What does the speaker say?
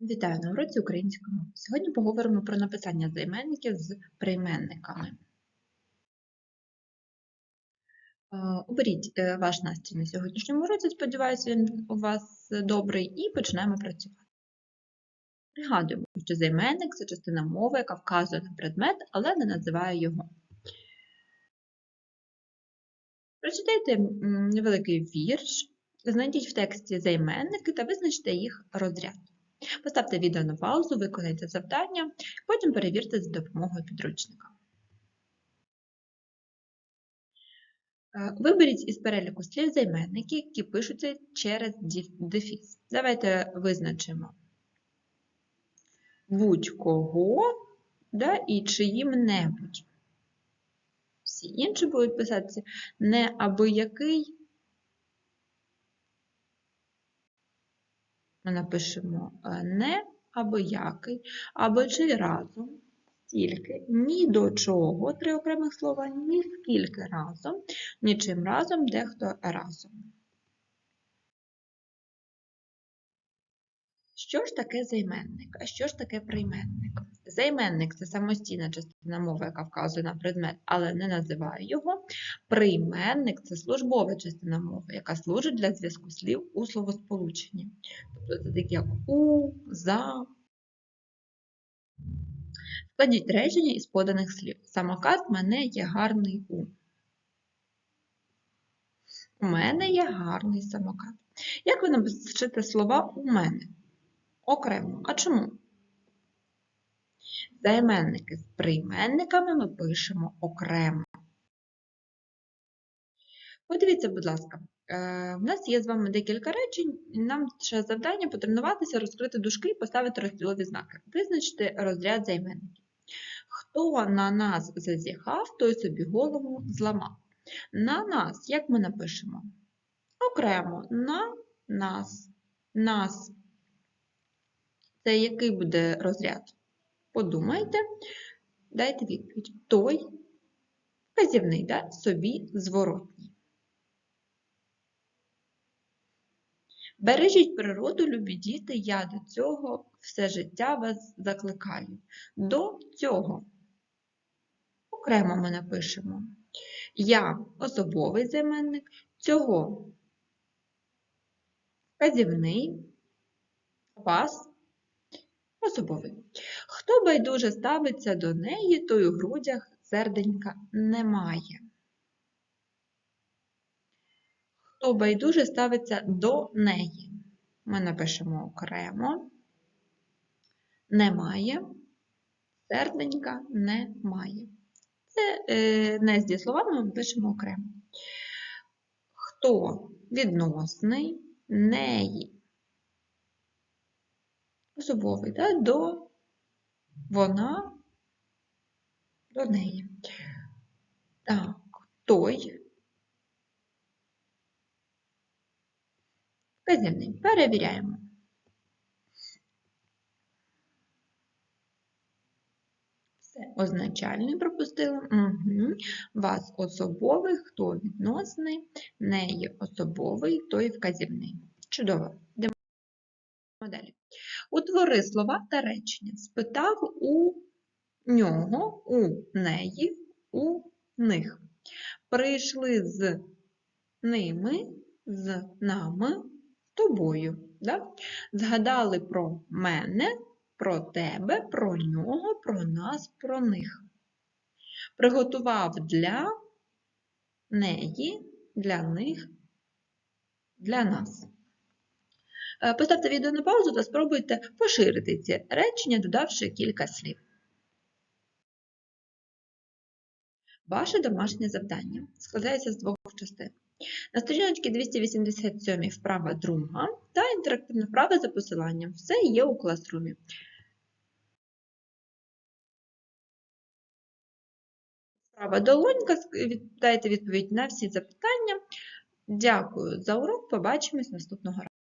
Вітаю на уроці української мови. Сьогодні поговоримо про написання займенників з прийменниками. Е, Оберіть е, ваш настрій на сьогоднішньому уроці, сподіваюся, він у вас добрий, і починаємо працювати. Пригадуємо, що займенник це частина мови, яка вказує на предмет, але не називає його. Прочитайте невеликий вірш, знайдіть в тексті займенники та визначте їх розряд. Поставте відео на паузу, виконайте завдання, потім перевірте за допомогою підручника. Е, Виберіть із переліку слів займенники, які пишуться через дефіс. Давайте визначимо будь-кого да, і чиїм-небудь. Всі інші будуть писатися не аби який. Ми напишемо е, не або який, або чи разом, тільки ні до чого, три окремих слова, ні скільки разом, нічим разом, дехто разом. Що ж таке займенник? А що ж таке прийменник? Займенник це самостійна частина мови, яка вказує на предмет, але не називає його. Прийменник це службова частина мови, яка служить для зв'язку слів у словосполученні. Тобто це такі як у, за. Складіть речення із поданих слів. Самокат мене є гарний у. У мене є гарний самокат. Як ви напишете слова у мене? Окремо. А чому? Займенники з прийменниками ми пишемо окремо. Подивіться, будь ласка, е, в нас є з вами декілька речень, нам ще завдання потренуватися, розкрити дужки і поставити розділові знаки. Визначте розряд займенників. Хто на нас зазіхав, той собі голову зламав. На нас, як ми напишемо? Окремо, на нас, нас. Це який буде розряд? Подумайте, дайте відповідь. Той вказівний, да? собі зворотній. Бережіть природу, любі діти, я до цього все життя вас закликаю. До цього. Окремо ми напишемо. Я особовий займенник, цього вказівний, вас особовий. Хто байдуже ставиться до неї, той у грудях серденька немає. Хто байдуже ставиться до неї? Ми напишемо окремо. Немає. Серденька немає. Це е, не з дієсловами ми пишемо окремо. Хто відносний неї? Особовий, да? до вона до неї. Так, той. Вказівний. Перевіряємо. Все, означальний пропустили. Угу. Вас особовий, хто відносний, неї особовий, той вказівний. Чудово. Йдемо далі. Утвори слова та речення. Спитав у нього, у неї, у них. Прийшли з ними, з нами, тобою. Да? Згадали про мене, про тебе, про нього, про нас, про них. Приготував для неї, для них, для нас. Е, Поставте відео на паузу та спробуйте поширити ці речення, додавши кілька слів. Ваше домашнє завдання складається з двох частин. На сторіночці 287 вправа друга та інтерактивна вправа за посиланням. Все є у класрумі. Вправа долонька. Дайте відповідь на всі запитання. Дякую за урок. Побачимось наступного разу.